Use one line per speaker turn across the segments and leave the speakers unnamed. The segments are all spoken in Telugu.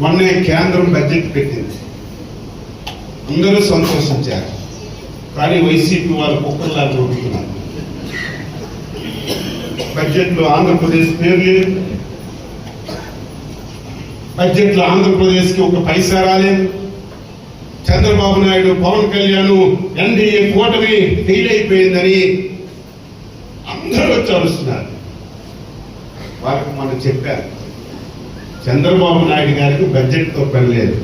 మొన్నే కేంద్రం బడ్జెట్ పెట్టింది. అందరూ సంతోషించారు. కానీ వైసీపీ వాళ్ళు కుక్కర్లాగా నడుపుతున్నారు బడ్జెట్లో ఆంధ్రప్రదేశ్ పేరు లేదు. బడ్జెట్లో ఆంధ్రప్రదేశ్కి ఒక పైసా రాలేదు. చంద్రబాబు నాయుడు పవన్ కళ్యాణ్ ఎన్డీఏ కూటమి ఫెయిల్ అయిపోయిందని అందరూ వచ్చి అరుస్తున్నారు. వారికి మనం చెప్పారు. చంద్రబాబు నాయుడు గారికి బడ్జెట్తో పని లేదు.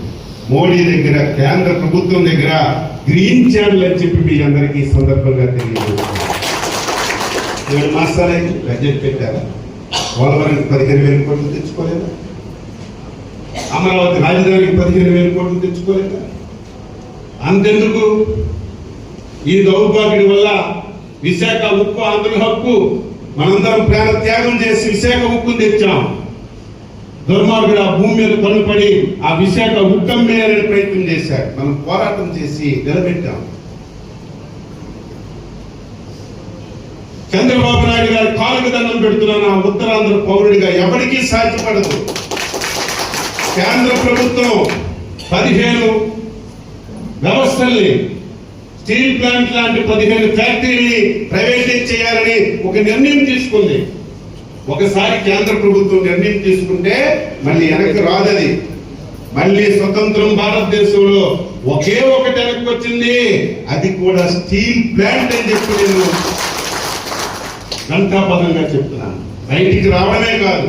మోడీ దగ్గర కేంద్ర ప్రభుత్వం దగ్గర గ్రీన్ ఛానల్ అని చెప్పి మీ అందరికీ ఈ సందర్భంగా తెలియజేస్తున్నారు ఏడు మాసాలే బడ్జెట్ పెట్టారా. పోలవరానికి పదిహేను వేల కోట్లు తెచ్చుకోలేదా. అమరావతి రాజధానికి పదిహేను వేల కోట్లు తెచ్చుకోలేదా. అంతెందుకు? ఈ దౌర్భాగ్యుడి వల్ల విశాఖ ఉక్కు ఆంధ్ర హక్కు మనందరం ప్రాణ త్యాగం చేసి విశాఖ ఉక్కును తెచ్చాం. దుర్మార్గుడు ఆ భూమి మీద కనుపడి ఆ విశాఖ ఉక్కమ్మేయాలని ప్రయత్నం చేశారు మనం పోరాటం చేసి నిలబెట్టాం. చంద్రబాబు నాయుడు గారు కాలుకు దండం పెడుతున్నాను. ఆ ఉత్తరాంధ్ర పౌరుడిగా ఎవరికీ సాధ్యపడదు. కేంద్ర ప్రభుత్వం పదిహేను వ్యవస్థల్ని స్టీల్ ప్లాంట్ లాంటి పదిహేను ఫ్యాక్టరీని ప్రైవేటైజ్ చేయాలని ఒక నిర్ణయం తీసుకుంది. ఒకసారి కేంద్ర ప్రభుత్వం నిర్ణయం తీసుకుంటే మళ్ళీ వెనక్కి రాదది. మళ్ళీ స్వతంత్రం భారతదేశంలో ఒకే ఒకటి వెనక్కి వచ్చింది. అది కూడా స్టీల్ ప్లాంట్ అని చెప్పి నేను ఘంటాపదంగా చెప్తున్నాను. బయటికి రావడమే కాదు.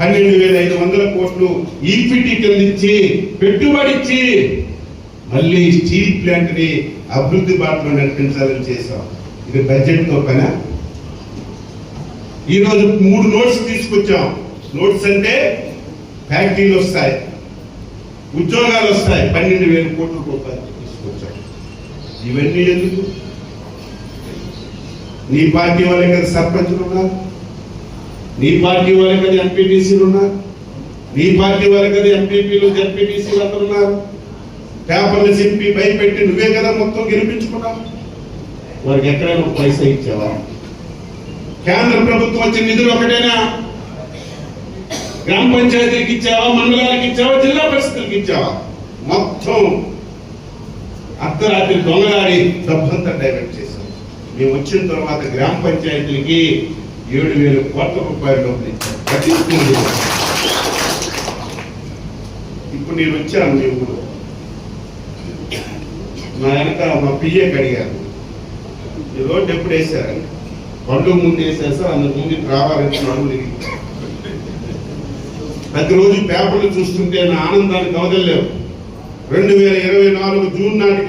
పన్నెండు వేల ఐదు వందల కోట్లు ఈక్విటీ కింద పెట్టుబడిచ్చి పెట్టుబడి ఇచ్చి మళ్ళీ స్టీల్ ప్లాంట్ని అభివృద్ధి బాటలో నడిపించాలని చేశాం. ఇది బడ్జెట్తో ఈ రోజు మూడు నోట్స్ తీసుకొచ్చాం. నోట్స్ అంటే ఫ్యాక్టరీలు వస్తాయి ఉద్యోగాలు వస్తాయి. పన్నెండు వేల కోట్ల రూపాయలు తీసుకొచ్చాం. ఇవన్నీ ఎందుకు? నీ పార్టీ వాళ్ళే కదా సర్పంచులు ఉన్నారు. నీ పార్టీ వాళ్ళే కదా ఎంపీటీసీలు ఉన్నారు. నీ పార్టీ వాళ్ళే కదా ఎంపీపీలు జడ్పీటీసీలు అందరు ఉన్నారు. పేపర్లు చెప్పి భయపెట్టి నువ్వే కదా మొత్తం గెలిపించుకున్నావు. వారికి ఎక్కడైనా పైసా ఇచ్చావా? కేంద్ర ప్రభుత్వం వచ్చిన నిధులు ఒకటేనా? గ్రామ పంచాయతీకి ఇచ్చావా? మండలాలకు ఇచ్చావా? జిల్లా పరిస్థితులకు ఇచ్చావా? మొత్తం అర్ధరాత్రి దొంగలాడి డబ్బంతా డైవర్ట్ చేశాం మేము వచ్చిన తర్వాత గ్రామ పంచాయతీలకి ఏడు వేల కోట్ల రూపాయలు డబ్బులు ఇచ్చాం ఇప్పుడు నేను వచ్చాను మీ ఊరు. నా వెనక మా పిఏకి అడిగాను ఈ రోడ్డు ఎప్పుడు పండుగ ముందు అందుకు ముందు ఇటు ప్రతిరోజు పేపర్లు చూస్తుంటే నా ఆనందాన్ని కవదలేవు రెండు వేల ఇరవై నాలుగు జూన్ నాటికి